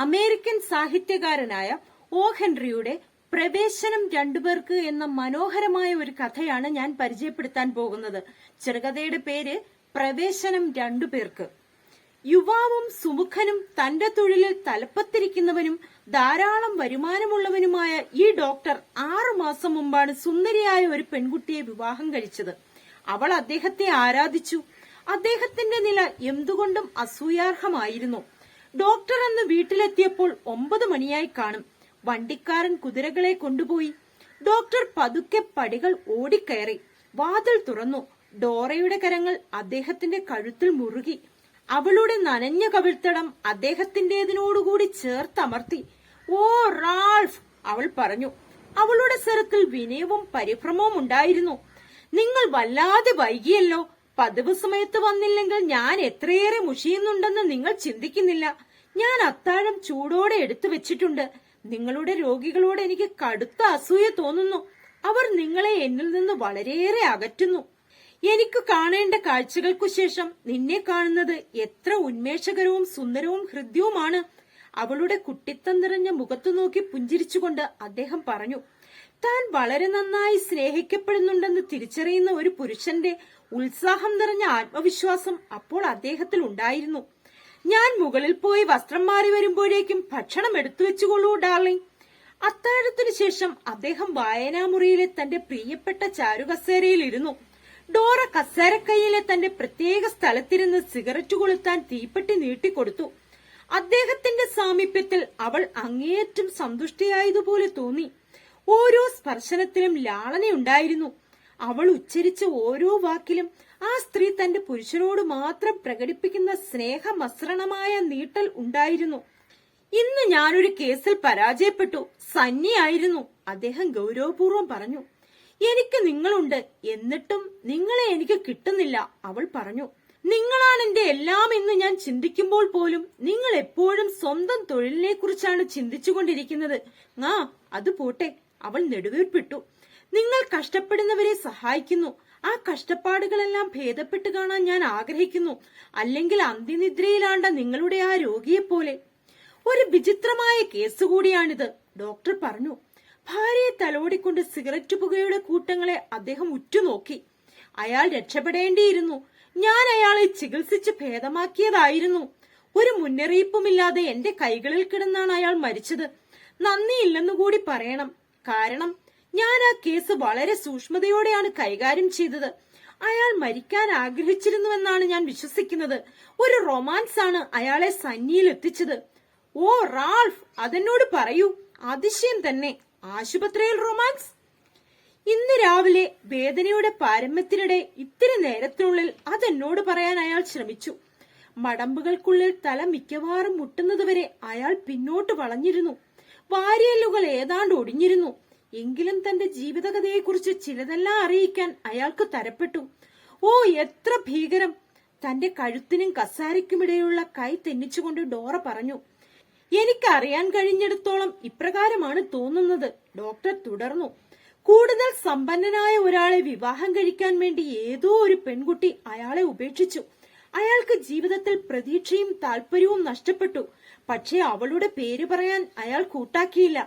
American സാഹിത്യകാരനായ ഓ ഹെൻറിയുടെ പ്രവേശനം രണ്ടുപേർക്ക് എന്ന മനോഹരമായ ഒരു കഥയാണ് ഞാൻ പരിചയപ്പെടുത്താൻ പോകുന്നത്. ചെറുകഥയുടെ പേര് പ്രവേശനം രണ്ടുപേർക്ക്. യുവാവും സുമുഖനും തന്റെ തൊഴിലിൽ തലപ്പത്തിരിക്കുന്നവനും ധാരാളം വരുമാനമുള്ളവനുമായ ഈ ഡോക്ടർ ആറു മാസം മുമ്പാണ് സുന്ദരിയായ ഒരു പെൺകുട്ടിയെ വിവാഹം കഴിച്ചത്. അവൾ അദ്ദേഹത്തെ ആരാധിച്ചു. അദ്ദേഹത്തിന്റെ നില എന്തുകൊണ്ടും അസൂയാർഹമായിരുന്നു. ഡോക്ടർ അന്ന് വീട്ടിലെത്തിയപ്പോൾ ഒമ്പത് മണിയായി കാണും. വണ്ടിക്കാരൻ കുതിരകളെ കൊണ്ടുപോയി. ഡോക്ടർ പതുക്കെ പടികൾ ഓടിക്കയറി. വാതിൽ തുറന്നു. ഡോറയുടെ കരങ്ങൾ അദ്ദേഹത്തിന്റെ കഴുത്തിൽ മുറുകി. അവളുടെ നനഞ്ഞ കവിൾത്തടം അദ്ദേഹത്തിന്റേതിനോടുകൂടി ചേർത്തമർത്തി. ഓ റാൾഫ് അവൾ പറഞ്ഞു. അവളുടെ സ്വരത്തിൽ വിനയവും പരിഭ്രമവും ഉണ്ടായിരുന്നു. നിങ്ങൾ വല്ലാതെ വൈകിയല്ലോ. പതിവ് സമയത്ത് വന്നില്ലെങ്കിൽ ഞാൻ എത്രയേറെ മുഷിയുന്നുണ്ടെന്ന് നിങ്ങൾ ചിന്തിക്കുന്നില്ല. ഞാൻ അത്താഴം ചൂടോടെ എടുത്തു വെച്ചിട്ടുണ്ട്. നിങ്ങളുടെ രോഗികളോട് എനിക്ക് കടുത്ത അസൂയ തോന്നുന്നു. അവർ നിങ്ങളെ എന്നിൽ നിന്ന് വളരെയേറെ അകറ്റുന്നു. എനിക്ക് കാണേണ്ട കാഴ്ചകൾക്കു ശേഷം നിന്നെ കാണുന്നത് എത്ര ഉന്മേഷകരവും സുന്ദരവും ഹൃദ്യവുമാണ്. അവളുടെ കുട്ടിത്തം നിറഞ്ഞ മുഖത്തു നോക്കി പുഞ്ചിരിച്ചുകൊണ്ട് അദ്ദേഹം പറഞ്ഞു താൻ വളരെ നന്നായി സ്നേഹിക്കപ്പെടുന്നുണ്ടെന്ന് തിരിച്ചറിയുന്ന ഒരു പുരുഷന്റെ ഉത്സാഹം നിറഞ്ഞ ആത്മവിശ്വാസം അപ്പോൾ അദ്ദേഹത്തിൽ ഉണ്ടായിരുന്നു. ഞാൻ മുകളിൽ പോയി വസ്ത്രം മാറി വരുമ്പോഴേക്കും ഭക്ഷണം എടുത്തു വെച്ചുകൊള്ളൂ ഡാർലിംഗ്. അത്താഴത്തിനു ശേഷം അദ്ദേഹം വായനാമുറിയിലെ തന്റെ പ്രിയപ്പെട്ട ചാരുകസേരയിൽ ഇരുന്നു. ഡോറ കസേരക്കൈയിലെ തന്റെ പ്രത്യേക സ്ഥലത്തിരുന്ന് സിഗരറ്റ് കൊളുത്താൻ തീപ്പെട്ടി നീട്ടിക്കൊടുത്തു. അദ്ദേഹത്തിന്റെ സാമീപ്യത്തിൽ അവൾ അങ്ങേയറ്റം സന്തുഷ്ടയായതുപോലെ തോന്നി. ഓരോ സ്പർശനത്തിലും ലാളനയുണ്ടായിരുന്നു അവൾ ഉച്ചരിച്ച ഓരോ വാക്കിലും ആ സ്ത്രീ തന്റെ പുരുഷനോട് മാത്രം പ്രകടിപ്പിക്കുന്ന സ്നേഹമസ്രണമായ നീട്ടൽ ഉണ്ടായിരുന്നു. ഇന്ന് ഞാനൊരു കേസിൽ പരാജയപ്പെട്ടു. സന്നിയായിരുന്നു അദ്ദേഹം ഗൗരവപൂർവം പറഞ്ഞു എനിക്ക് നിങ്ങളുണ്ട്. എന്നിട്ടും നിങ്ങളെ എനിക്ക് കിട്ടുന്നില്ല. അവൾ പറഞ്ഞു നിങ്ങളാണ് എന്റെ എല്ലാം എന്ന് ഞാൻ ചിന്തിക്കുമ്പോൾ പോലും നിങ്ങൾ എപ്പോഴും സ്വന്തം തൊഴിലിനെ കുറിച്ചാണ് ചിന്തിച്ചുകൊണ്ടിരിക്കുന്നത്. ആ അത് പോട്ടെ. അവൾ നെടുവേർപ്പിട്ടു. നിങ്ങൾ കഷ്ടപ്പെടുന്നവരെ സഹായിക്കുന്നു. ആ കഷ്ടപ്പാടുകളെല്ലാം ഭേദപ്പെട്ട് കാണാൻ ഞാൻ ആഗ്രഹിക്കുന്നു. അല്ലെങ്കിൽ അന്ത്യനിദ്രയിലാണ്ട നിങ്ങളുടെ ആ രോഗിയെപ്പോലെ. ഒരു വിചിത്രമായ കേസ് കൂടിയാണിത് ഡോക്ടർ പറഞ്ഞു. ഭാര്യയെ തലോടിക്കൊണ്ട് സിഗരറ്റ് പുകയുടെ കൂട്ടങ്ങളെ അദ്ദേഹം ഉറ്റുനോക്കി. അയാൾ രക്ഷപ്പെടേണ്ടിയിരുന്നു. ഞാൻ അയാളെ ചികിത്സിച്ച് ഭേദമാക്കിയതായിരുന്നു. ഒരു മുന്നറിയിപ്പുമില്ലാതെ എന്റെ കൈകളിൽ കിടന്നാണ് അയാൾ മരിച്ചത്. നന്ദിയില്ലെന്നു കൂടി പറയണം. കാരണം ഞാൻ ആ കേസ് വളരെ സൂക്ഷ്മതയോടെയാണ് കൈകാര്യം ചെയ്തത്. അയാൾ മരിക്കാൻ ആഗ്രഹിച്ചിരുന്നുവെന്നാണ് ഞാൻ വിശ്വസിക്കുന്നത്. ഒരു റൊമാൻസ് ആണ് അയാളെ സന്നിയിൽ എത്തിച്ചത്. ഓ റാൾഫ് അതെന്നോട് പറയൂ. അതിശയം തന്നെ. ആശുപത്രിയിൽ റൊമാൻസ്? ഇന്ന് രാവിലെ വേദനയുടെ പാരമ്യത്തിനിടെ ഇത്തിരി നേരത്തിനുള്ളിൽ അതെന്നോട് പറയാൻ അയാൾ ശ്രമിച്ചു. മടമ്പുകൾക്കുള്ളിൽ തല മിക്കവാറും മുട്ടുന്നതുവരെ അയാൾ പിന്നോട്ട് വളഞ്ഞിരുന്നു. വാരിയല്ലുകൾ ഏതാണ്ട് ഒടിഞ്ഞിരുന്നു. എങ്കിലും തന്റെ ജീവിതകഥയെക്കുറിച്ച് ചിലതെല്ലാം അറിയിക്കാൻ അയാൾക്ക് തരപ്പെട്ടു. ഓ എത്ര ഭീകരം! തന്റെ കഴുത്തിനും കസാരയ്ക്കുമിടയിലുള്ള കൈ തെന്നിച്ചുകൊണ്ട് ഡോറ പറഞ്ഞു എനിക്കറിയാൻ കഴിഞ്ഞിടത്തോളം ഇപ്രകാരമാണ് തോന്നുന്നത് ഡോക്ടർ തുടർന്നു. കൂടുതൽ സമ്പന്നനായ ഒരാളെ വിവാഹം കഴിക്കാൻ വേണ്ടി ഏതോ ഒരു പെൺകുട്ടി അയാളെ ഉപേക്ഷിച്ചു. അയാൾക്ക് ജീവിതത്തിൽ പ്രതീക്ഷയും താല്പര്യവും നഷ്ടപ്പെട്ടു. പക്ഷേ അവളുടെ പേര് പറയാൻ അയാൾ കൂട്ടാക്കിയില്ല.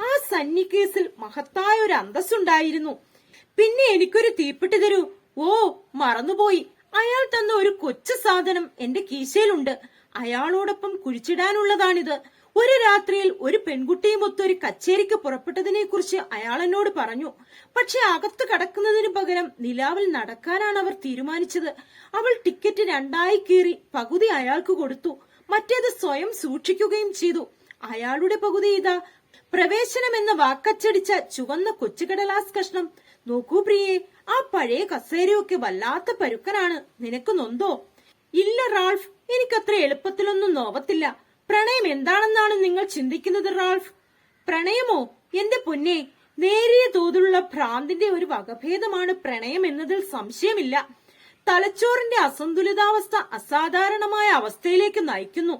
ആ സന്നി കേസിൽ മഹത്തായ ഒരു അന്തസ്സുണ്ടായിരുന്നു. പിന്നെ എനിക്കൊരു തീപ്പെട്ടി തരൂ. ഓ മറന്നുപോയി. അയാൾ തന്ന ഒരു കൊച്ചു സാധനം എന്റെ കീശയിലുണ്ട്. അയാളോടൊപ്പം കുഴിച്ചിടാനുള്ളതാണിത്. ഒരു രാത്രിയിൽ ഒരു പെൺകുട്ടിയുമൊത്ത് ഒരു കച്ചേരിക്ക് പുറപ്പെട്ടതിനെ കുറിച്ച് അയാൾ എന്നോട് പറഞ്ഞു. പക്ഷെ അകത്ത് കടക്കുന്നതിന് പകരം നിലാവിൽ നടക്കാനാണ് അവർ തീരുമാനിച്ചത്. അവൾ ടിക്കറ്റ് രണ്ടായി കീറി പകുതി അയാൾക്ക് കൊടുത്തു. മറ്റേത് സ്വയം സൂക്ഷിക്കുകയും ചെയ്തു. അയാളുടെ പകുതി ഇതാ. പ്രവേശനം എന്ന വാക്കച്ചടിച്ച ചുവന്ന കൊച്ചുകടലാസ് കഷ്ണം. നോക്കൂ പ്രിയേ ആ പഴയ കസേരയൊക്കെ വല്ലാത്ത പരുക്കനാണ്. നിനക്ക് നൊന്തോ? ഇല്ല റാൾഫ്. എനിക്കത്ര എളുപ്പത്തിലൊന്നും നോവത്തില്ല. പ്രണയം എന്താണെന്നാണ് നിങ്ങൾ ചിന്തിക്കുന്നത് റാൾഫ്? പ്രണയമോ? എന്റെ പൊന്നെ നേരിയ തോതിലുള്ള ഭ്രാന്തിന്റെ ഒരു വകഭേദമാണ് പ്രണയം എന്നതിൽ സംശയമില്ല. തലച്ചോറിന്റെ അസന്തുലിതാവസ്ഥ അസാധാരണമായ അവസ്ഥയിലേക്ക് നയിക്കുന്നു.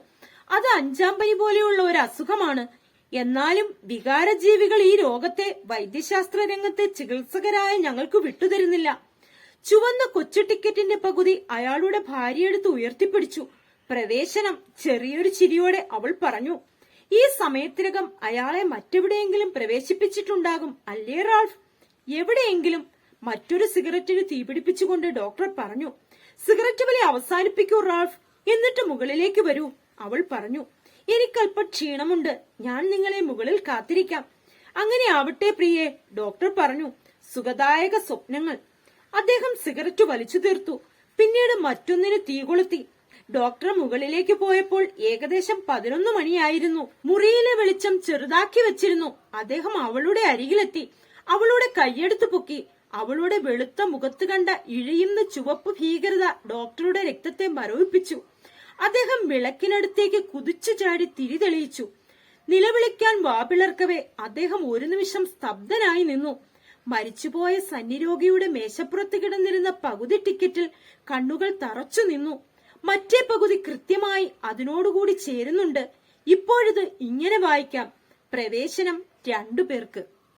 അത് അഞ്ചാം പനി പോലെയുള്ള ഒരു അസുഖമാണ്. എന്നാലും വികാരജീവികൾ ഈ രോഗത്തെ വൈദ്യശാസ്ത്ര രംഗത്തെ ചികിത്സകരായ ഞങ്ങൾക്ക് വിട്ടുതരുന്നില്ല. ചുവന്ന കൊച്ചു ടിക്കറ്റിന്റെ പകുതി അയാളുടെ ഭാര്യയെടുത്ത് ഉയർത്തിപ്പിടിച്ചു. പ്രവേശനം ചെറിയൊരു ചിരിയോടെ അവൾ പറഞ്ഞു ഈ സമയത്തിനകം അയാളെ മറ്റെവിടെയെങ്കിലും പ്രവേശിപ്പിച്ചിട്ടുണ്ടാകും അല്ലേ റാൾഫ്? എവിടെയെങ്കിലും? മറ്റൊരു സിഗരറ്റിന് തീപിടിപ്പിച്ചുകൊണ്ട് ഡോക്ടർ പറഞ്ഞു സിഗരറ്റ് വലി അവസാനിപ്പിക്കൂ റാൾഫ്. എന്നിട്ട് മുകളിലേക്ക് വരൂ. അവൾ പറഞ്ഞു എനിക്കല്പം ക്ഷീണമുണ്ട്. ഞാൻ നിങ്ങളെ മുകളിൽ കാത്തിരിക്കാം. അങ്ങനെ ആവട്ടെ പ്രിയേ ഡോക്ടർ പറഞ്ഞു സുഖദായക സ്വപ്നങ്ങൾ. അദ്ദേഹം സിഗരറ്റ് വലിച്ചു തീർത്തു. പിന്നീട് മറ്റൊന്നിന് തീ കൊളുത്തി. ഡോക്ടർ മുകളിലേക്ക് പോയപ്പോൾ ഏകദേശം പതിനൊന്ന് മണിയായിരുന്നു. മുറിയിലെ വെളിച്ചം ചെറുതാക്കി വെച്ചിരുന്നു. അദ്ദേഹം അവളുടെ അരികിലെത്തി. അവളുടെ കൈയെടുത്തു പൊക്കി. അവളുടെ വെളുത്ത മുഖത്ത് കണ്ട ഇഴയുന്ന ചുവപ്പ് ഭീകരത ഡോക്ടറുടെ രക്തത്തെ മരവിപ്പിച്ചു. അദ്ദേഹം വിളക്കിനടുത്തേക്ക് കുതിച്ചു ചാടി തിരി തെളിയിച്ചു. നിലവിളിക്കാൻ വാപിളർക്കവേ അദ്ദേഹം ഒരു നിമിഷം സ്തബ്ധനായി നിന്നു. മരിച്ചുപോയ സന്നിരോഗിയുടെ മേശപ്പുറത്ത് കിടന്നിരുന്ന പകുതി ടിക്കറ്റിൽ കണ്ണുകൾ തറച്ചു നിന്നു. മറ്റേ പകുതി കൃത്യമായി അതിനോടുകൂടി ചേരുന്നുണ്ട്. ഇപ്പോഴിത് ഇങ്ങനെ വായിക്കാം. പ്രവേശനം രണ്ടു പേർക്ക്.